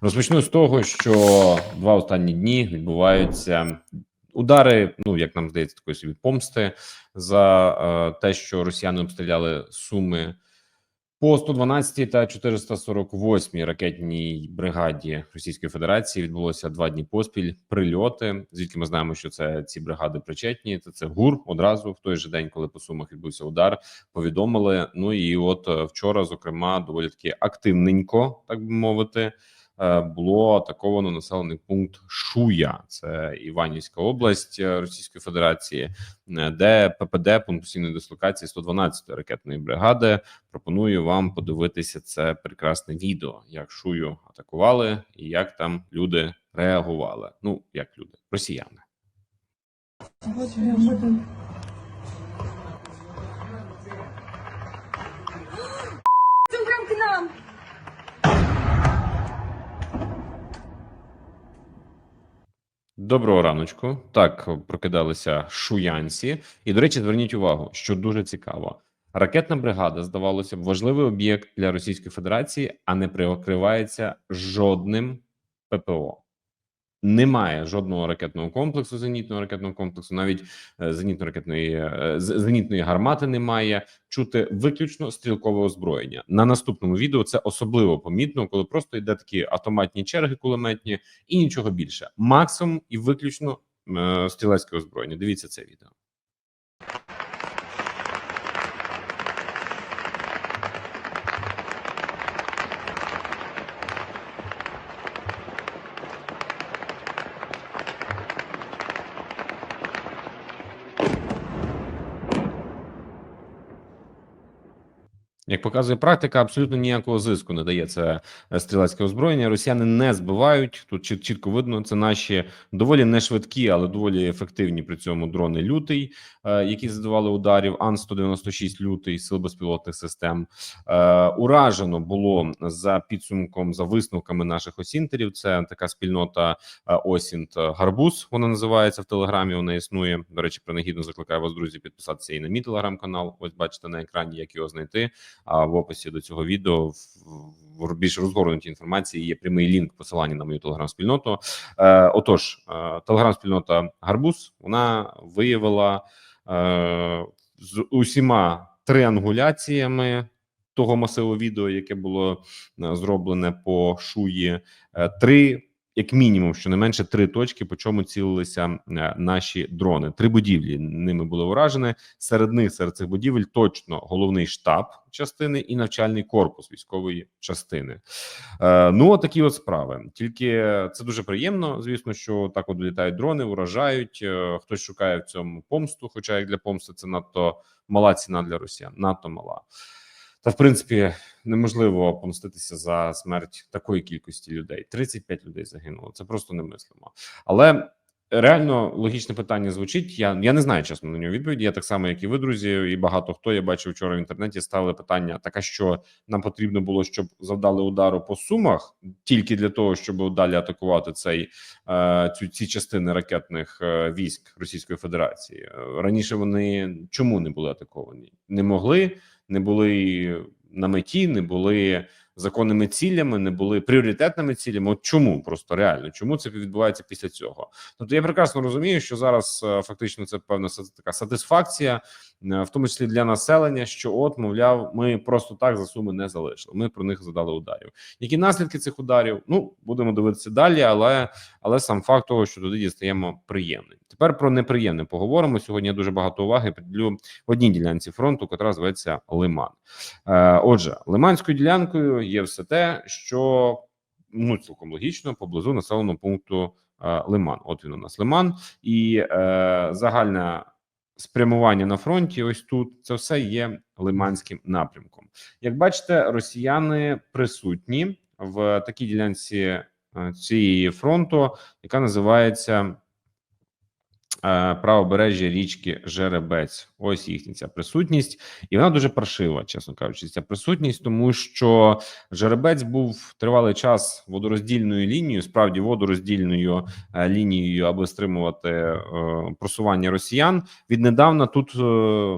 Розпочну з того, що два останні дні відбуваються удари. Ну як нам здається, такої собі помсти за е, те, що росіяни обстріляли суми по 112 та 448 ракетній бригаді Російської Федерації. Відбулося два дні поспіль прильоти. Звідки ми знаємо, що це ці бригади причетні. Це це ГУР одразу в той же день, коли по сумах відбувся удар. Повідомили. Ну і от е, вчора, зокрема, доволі таки активненько, так би мовити. Е, Було атаковано населений пункт Шуя, це Іванівська область е, Російської Федерації, е, де ППД пункт постійної дислокації 112-ї ракетної бригади. Пропоную вам подивитися це прекрасне відео, як Шую атакували і як там люди реагували. Ну як люди, росіяни. Доброго раночку. Так прокидалися шуянці, і до речі, зверніть увагу, що дуже цікаво. Ракетна бригада, здавалося б, важливий об'єкт для Російської Федерації, а не прикривається жодним ППО. Немає жодного ракетного комплексу, зенітного ракетного комплексу, навіть е, зенітно-ракетної е, зенітної гармати немає. Чути виключно стрілкове озброєння. На наступному відео це особливо помітно, коли просто йде такі автоматні черги кулеметні і нічого більше. Максимум і виключно е, стрілецьке озброєння. Дивіться це відео. Як показує практика, абсолютно ніякого зиску не дає це стрілецьке озброєння. Росіяни не збивають. Тут чітко видно, це наші доволі не швидкі, але доволі ефективні при цьому дрони лютий, е, які задавали ударів. Ан 196 лютий сил безпілотних систем. Е, Уражено було за підсумком за висновками наших осінтерів. Це така спільнота е, Осінт Гарбуз. Вона називається в телеграмі. Вона існує. До речі, принагідно закликаю вас, друзі, підписатися і на мій телеграм-канал. Ось бачите на екрані, як його знайти. А в описі до цього відео в, більш розгорнутій інформації є прямий лінк посилання на мою телеграм-спільноту. Е, отож, е, телеграм-спільнота Гарбуз вона виявила е, з усіма триангуляціями того масиву відео, яке було е, зроблене по шуї, е, три. Як мінімум, щонайменше три точки, по чому цілилися е, наші дрони. Три будівлі ними були уражені. Серед них, серед цих будівель, точно головний штаб частини і навчальний корпус військової частини. Е, ну, от такі от справи. Тільки це дуже приємно. Звісно, що так от літають дрони, уражають. Е, хтось шукає в цьому помсту. Хоча як для помсти це надто мала ціна для росіян, надто мала. Та в принципі неможливо помститися за смерть такої кількості людей. 35 людей загинуло. Це просто немислимо. Але реально логічне питання звучить. Я я не знаю чесно на нього відповіді. Я так само, як і ви, друзі, і багато хто я бачив вчора в інтернеті. Ставили питання: так а що нам потрібно було, щоб завдали удару по сумах, тільки для того, щоб далі атакувати цей е, цю ці частини ракетних е, військ Російської Федерації. Раніше вони чому не були атаковані? Не могли, не були на меті, не були законними цілями, не були пріоритетними цілями. От чому просто реально чому це відбувається після цього? Тобто я прекрасно розумію, що зараз е, фактично це певна така сатисфакція, е, в тому числі для населення, що от мовляв, ми просто так за суми не залишили. Ми про них задали ударів. Які наслідки цих ударів? Ну будемо дивитися далі, але але сам факт того, що туди дістаємо приємним. Тепер про неприємне поговоримо. Сьогодні я дуже багато уваги приділю одній ділянці фронту, котра зветься Лиман. Е, Отже, лиманською ділянкою є все те, що ну цілком логічно поблизу населеного пункту е, Лиман. От він у нас Лиман, і е, загальне спрямування на фронті. Ось тут це все є лиманським напрямком. Як бачите, росіяни присутні в такій ділянці е, цієї фронту, яка називається правобережжя річки Жеребець. Ось їхня ця присутність, і вона дуже паршива, чесно кажучи, ця присутність, тому що Жеребець був тривалий час водороздільною лінією, справді водороздільною е, лінією, аби стримувати е, просування росіян. Віднедавна тут е,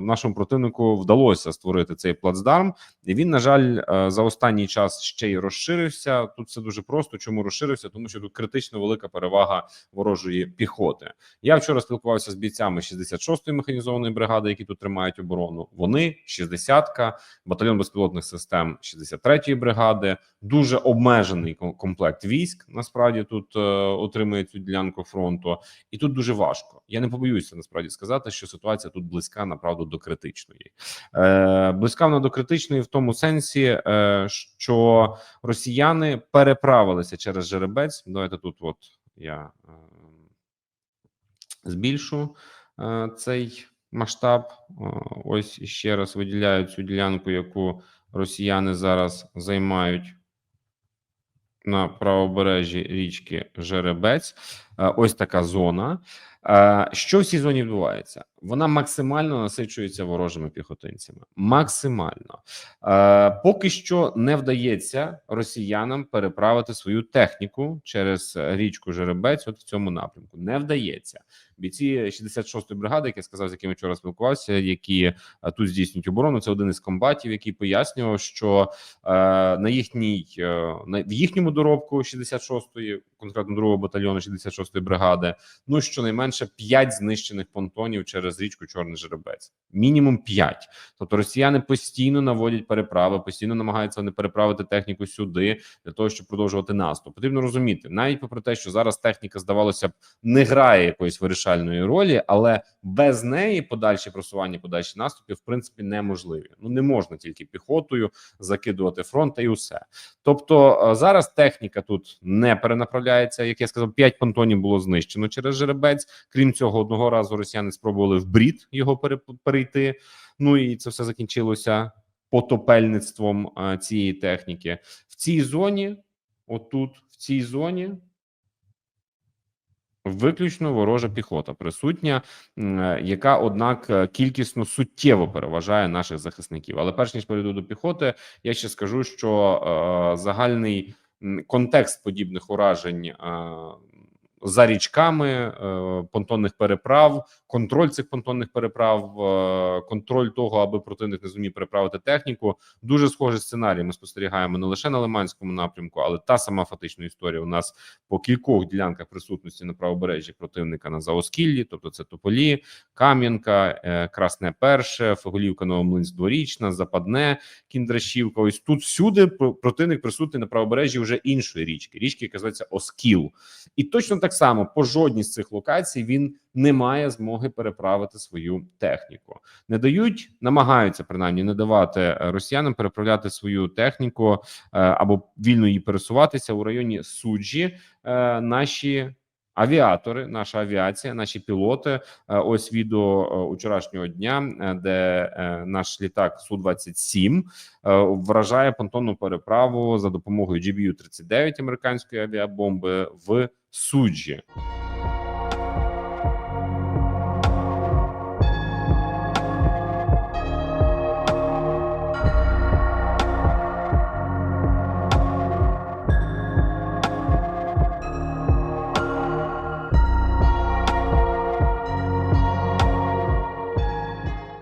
нашому противнику вдалося створити цей плацдарм, і він, на жаль, е, за останній час ще й розширився. Тут все дуже просто. Чому розширився? Тому що тут критично велика перевага ворожої піхоти. Я вчора спілкувався з бійцями 66-ї механізованої бригади, які тут тримають оборону. Вони 60-ка, батальйон безпілотних систем 63-ї бригади. Дуже обмежений комплект військ. Насправді тут е, отримує цю ділянку фронту, і тут дуже важко. Я не побоюся насправді сказати, що ситуація тут близька направду до критичної. Е, близька вона до критичної в тому сенсі, е, що росіяни переправилися через жеребець. Давайте тут, от я е, збільшу е, цей масштаб. Е, Ось ще раз виділяю цю ділянку, яку росіяни зараз займають на правобережжі річки Жеребець. Е, Ось така зона. Що в цій зоні відбувається? Вона максимально насичується ворожими піхотинцями. Максимально Е, поки що не вдається росіянам переправити свою техніку через річку Жеребець. От в цьому напрямку не вдається. Бійці 66-ї бригади, як я сказав, з якими вчора спілкувався, які е, тут здійснюють оборону. Це один із комбатів, який пояснював, що е, на їхній е, на в їхньому доробку 66-ї, конкретно другого батальйону 66-ї бригади, ну щонайменше 5 знищених понтонів через річку Чорний Жеребець. Мінімум 5. Тобто росіяни постійно наводять переправи, постійно намагаються не переправити техніку сюди для того, щоб продовжувати наступ. Потрібно розуміти, навіть попри те, що зараз техніка здавалося б не грає якоїсь вирішальної ролі, але без неї подальші просування, подальші наступи в принципі неможливі. Ну не можна тільки піхотою закидувати фронт та і усе. Тобто е, зараз техніка тут не перенаправляється. Як я сказав, 5 понтонів було знищено через жеребець. Крім цього, одного разу росіяни спробували в брід його пере- перейти. Ну і це все закінчилося потопельництвом е, цієї техніки в цій зоні. Отут, в цій зоні. Виключно ворожа піхота присутня, е, яка однак е, кількісно суттєво переважає наших захисників. Але перш ніж перейду до піхоти, я ще скажу, що е, загальний контекст подібних уражень е, за річками е, понтонних переправ, контроль цих понтонних переправ, е, контроль того, аби противник не зумів переправити техніку. Дуже схожий сценарій. Ми спостерігаємо не лише на Лиманському напрямку, але та сама фактична історія у нас по кількох ділянках присутності на правобережжі противника на Заоскіллі, тобто це Тополі, Кам'янка, е, Красне Перше, Феголівка, Новомлинськ, Дворічна, Западне, Кіндрашівка. Ось тут всюди про- противник присутній на правобережжі вже іншої річки, річки, яка називається Оскіл. І точно так само по жодній з цих локацій він не має змоги переправити свою техніку. Не дають, намагаються принаймні не давати е, росіянам переправляти свою техніку е, або вільно її пересуватися у районі суджі. Е, наші авіатори, наша авіація, наші пілоти. Ось відео вчорашнього дня, де наш літак су 27 е, вражає понтонну переправу за допомогою GBU-39 американської авіабомби в суджі.